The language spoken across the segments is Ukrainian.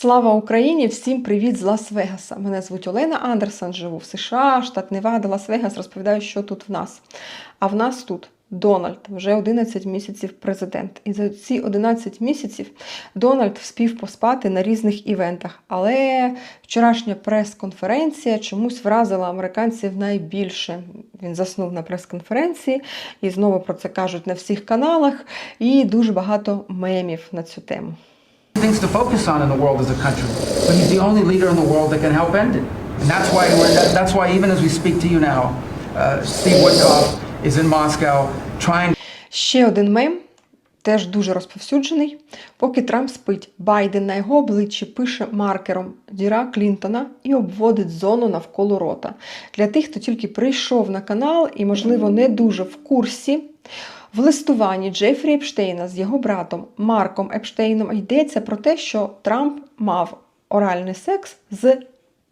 Слава Україні! Всім привіт з Лас-Вегаса. Мене звуть Олена Андерсон, живу в США, штат Невада, Лас-Вегас. Розповідаю, що тут в нас. А в нас тут Дональд, вже 11 місяців президент. І за ці 11 місяців Дональд вспів поспати на різних івентах. Але вчорашня прес-конференція чомусь вразила американців найбільше. Він заснув на прес-конференції, і знову про це кажуть на всіх каналах, і дуже багато мемів на цю тему. things to focus on in the world as a country. But he's the only leader in the world that can help end it. And that's why we're, that, that's why even as we speak to you now, uh, Steve Witkoff is in Moscow trying Ще один мем, теж дуже розповсюджений. Поки Трамп спить, Байден на його обличчі пише маркером діра Клінтона і обводить зону навколо рота. Для тих, хто тільки прийшов на канал і, можливо, не дуже в курсі. В листуванні Джефрі Епштейна з його братом Марком Епштейном йдеться про те, що Трамп мав оральний секс з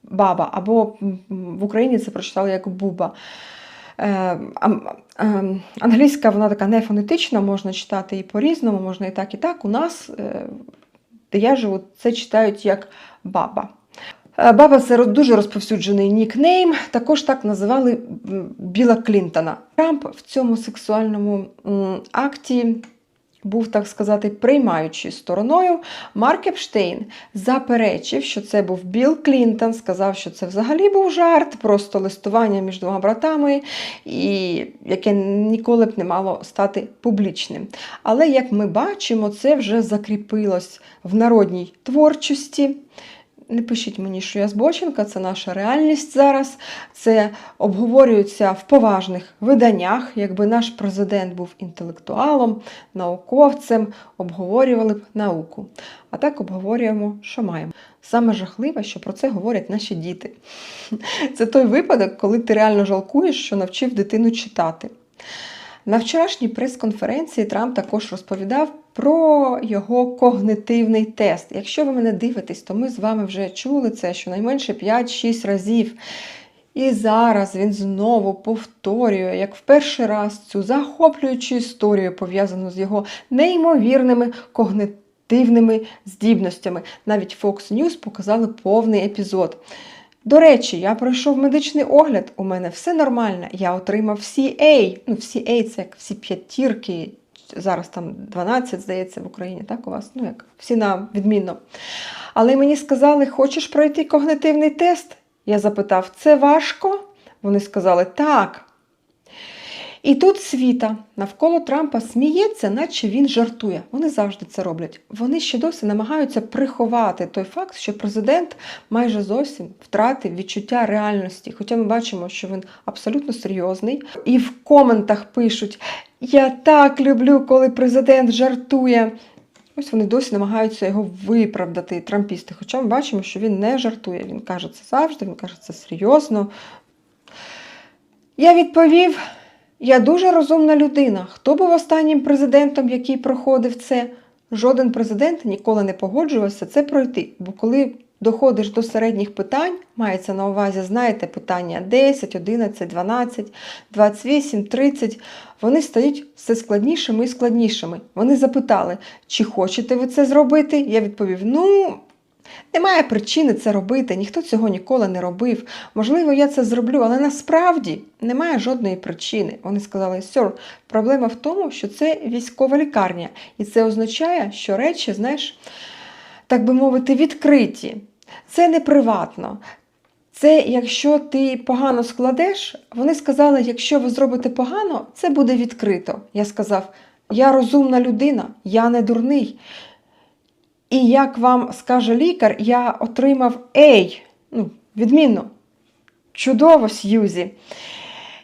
баба, або в Україні це прочитали як буба. Е, Англійська вона така не фонетична, можна читати і по-різному, можна і так, і так. У нас, е, де я живу, це читають як баба. Е, Баба це дуже розповсюджений нікнейм. Також так називали Біла Клінтона. Трамп в цьому сексуальному акті був, так сказати, приймаючою стороною. Марк Епштейн заперечив, що це був Білл Клінтон, сказав, що це взагалі був жарт, просто листування між двома братами, і яке ніколи б не мало стати публічним. Але, як ми бачимо, це вже закріпилось в народній творчості. Не пишіть мені, що я збоченка, це наша реальність зараз. Це обговорюється в поважних виданнях. Якби наш президент був інтелектуалом, науковцем, обговорювали б науку. А так обговорюємо, що маємо. Саме жахливе, що про це говорять наші діти. Це той випадок, коли ти реально жалкуєш, що навчив дитину читати. На вчорашній прес-конференції Трамп також розповідав про його когнитивний тест. Якщо ви мене дивитесь, то ми з вами вже чули це щонайменше 5-6 разів. І зараз він знову повторює, як в перший раз, цю захоплюючу історію, пов'язану з його неймовірними когнитивними здібностями. Навіть Fox News показали повний епізод. До речі, я пройшов медичний огляд, у мене все нормально. Я отримав всі A. Ну, всі A це як всі п'ятірки. Зараз там 12, здається, в Україні, так у вас? Ну як, всі на відмінно. Але мені сказали, хочеш пройти когнитивний тест? Я запитав, це важко? Вони сказали, так. І тут світа навколо Трампа сміється, наче він жартує. Вони завжди це роблять. Вони ще досі намагаються приховати той факт, що президент майже зовсім втратив відчуття реальності. Хоча ми бачимо, що він абсолютно серйозний. І в коментах пишуть: Я так люблю, коли президент жартує. Ось вони досі намагаються його виправдати, трампісти. Хоча ми бачимо, що він не жартує. Він каже це завжди, він каже це серйозно. Я відповів: я дуже розумна людина. Хто був останнім президентом, який проходив це? Жоден президент ніколи не погоджувався це пройти. Бо коли доходиш до середніх питань, мається на увазі, знаєте, питання 10, 11, 12, 28, 30, вони стають все складнішими і складнішими. Вони запитали, чи хочете ви це зробити? Я відповів: ну. Немає причини це робити, ніхто цього ніколи не робив. Можливо, я це зроблю, але насправді немає жодної причини. Вони сказали, сер, проблема в тому, що це військова лікарня, і це означає, що речі, знаєш, так би мовити, відкриті. Це не приватно. Це якщо ти погано складеш, вони сказали, якщо ви зробите погано, це буде відкрито. Я сказав, я розумна людина, я не дурний. І як вам скаже лікар, я отримав Ей, ну, відмінно. Чудово, Сьюзі.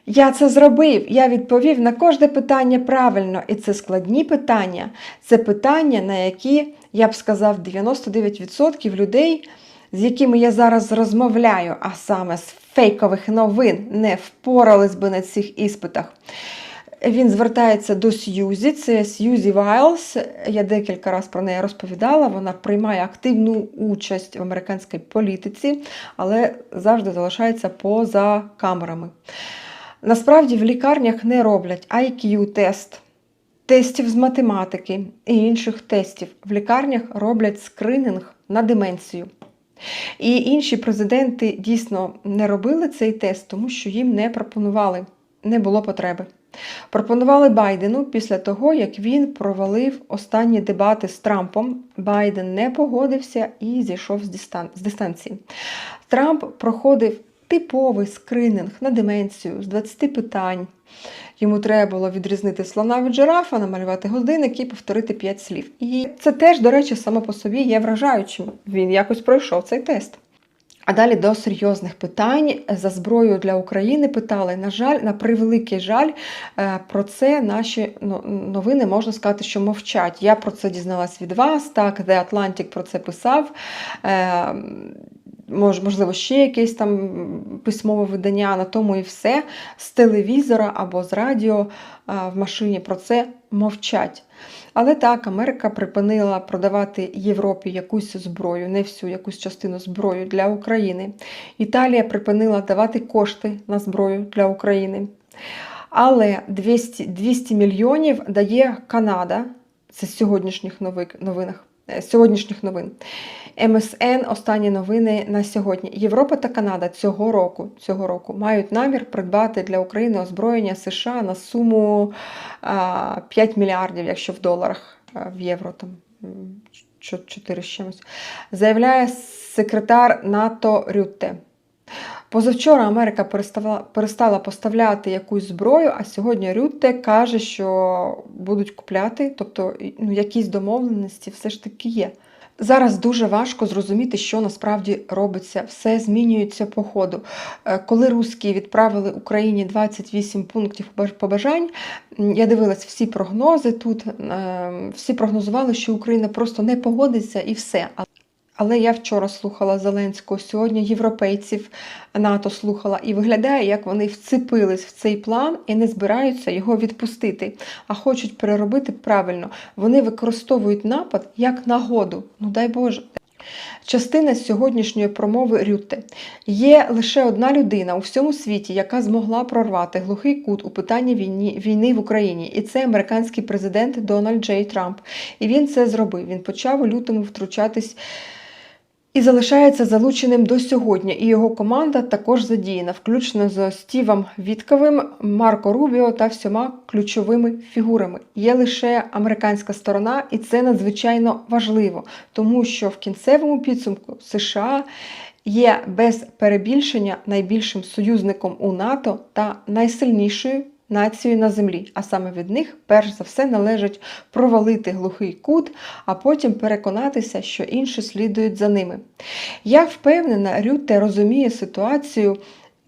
Я це зробив. Я відповів на кожне питання правильно. І це складні питання. Це питання, на які, я б сказав, 99% людей, з якими я зараз розмовляю, а саме з фейкових новин, не впорались би на цих іспитах. Він звертається до Сьюзі, це Сьюзі Вайлз. Я декілька разів про неї розповідала. Вона приймає активну участь в американській політиці, але завжди залишається поза камерами. Насправді в лікарнях не роблять IQ-тест, тестів з математики і інших тестів. В лікарнях роблять скринінг на деменцію. І інші президенти дійсно не робили цей тест, тому що їм не пропонували, не було потреби. Пропонували Байдену після того, як він провалив останні дебати з Трампом. Байден не погодився і зійшов з дистан- з дистанції. Трамп проходив типовий скрининг на деменцію з 20 питань. Йому треба було відрізнити слона від жирафа, намалювати годинник і повторити 5 слів. І це теж, до речі, само по собі є вражаючим. Він якось пройшов цей тест. А далі до серйозних питань за зброю для України питали. На жаль, на превеликий жаль, е, про це наші ну, новини можна сказати, що мовчать. Я про це дізналась від вас. Так, The Atlantic про це писав. Мож- Можливо, ще якесь там письмове видання, на тому і все. З телевізора або з радіо в машині про це мовчать. Але так, Америка припинила продавати Європі якусь зброю, не всю якусь частину зброю для України. Італія припинила давати кошти на зброю для України. Але 200, 200 мільйонів дає Канада. Це з сьогоднішніх новинах. Е, Сьогоднішніх новин. МСН останні новини на сьогодні. Європа та Канада цього року, цього року мають намір придбати для України озброєння США на суму 5 мільярдів, якщо в доларах, в євро там 4 з чимось. Заявляє секретар НАТО Рютте. Позавчора Америка перестала, перестала поставляти якусь зброю, а сьогодні Рютте каже, що будуть купляти, тобто ну, якісь домовленості все ж таки є. Зараз дуже важко зрозуміти, що насправді робиться. Все змінюється по ходу. Е, Коли русські відправили Україні 28 пунктів побажань, я дивилась всі прогнози тут. е, Всі прогнозували, що Україна просто не погодиться і все. Але я вчора слухала Зеленського, сьогодні європейців НАТО слухала, і виглядає, як вони вцепились в цей план і не збираються його відпустити, а хочуть переробити правильно. Вони використовують напад як нагоду. Ну дай Боже. Частина сьогоднішньої промови Рютте. Є лише одна людина у всьому світі, яка змогла прорвати глухий кут у питанні війні, війни в Україні, і це американський президент Дональд Джей Трамп. І він це зробив. Він почав у лютому втручатись і залишається залученим до сьогодні. І його команда також задіяна, включно з Стівом Вітковим, Марко Рубіо та всіма ключовими фігурами. Є лише американська сторона, і це надзвичайно важливо, тому що в кінцевому підсумку США є без перебільшення найбільшим союзником у НАТО та найсильнішою нацією на землі, а саме від них, перш за все, належить провалити глухий кут, а потім переконатися, що інші слідують за ними. Я впевнена, Рютте розуміє ситуацію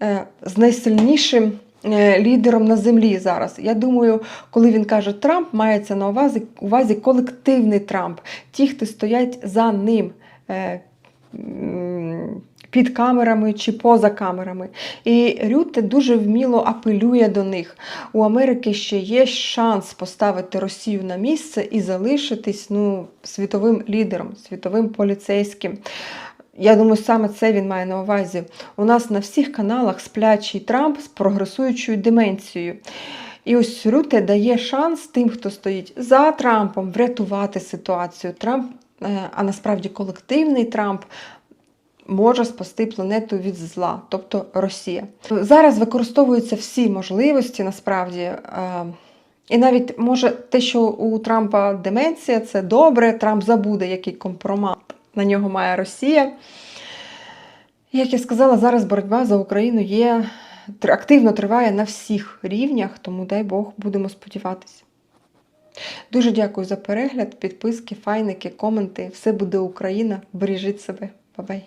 е, з найсильнішим е, лідером на землі зараз. Я думаю, коли він каже Трамп, мається на увазі, увазі колективний Трамп, ті, хто стоять за ним. Під камерами чи поза камерами. І Рютте дуже вміло апелює до них. У Америки ще є шанс поставити Росію на місце і залишитись ну, світовим лідером, світовим поліцейським. Я думаю, саме це він має на увазі. У нас на всіх каналах сплячий Трамп з прогресуючою деменцією. І ось Рюте дає шанс тим, хто стоїть за Трампом, врятувати ситуацію. Трамп, е, а насправді колективний Трамп. Може спасти планету від зла, тобто Росія. Зараз використовуються всі можливості насправді. е, І навіть може те, що у Трампа деменція, це добре. Трамп забуде, який компромат на нього має Росія. Як я сказала, зараз боротьба за Україну є активно триває на всіх рівнях, тому дай Бог будемо сподіватися. Дуже дякую за перегляд, підписки, файники, коменти. Все буде Україна. Бережіть себе. Бабай!